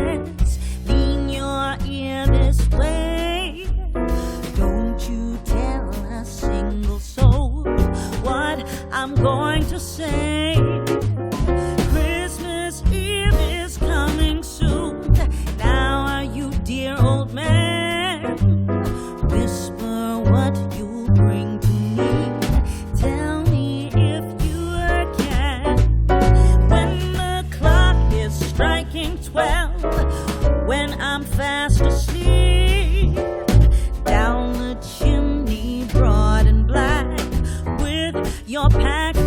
chance your you're this way. Don't you tell a single soul what I'm going to say. your pack.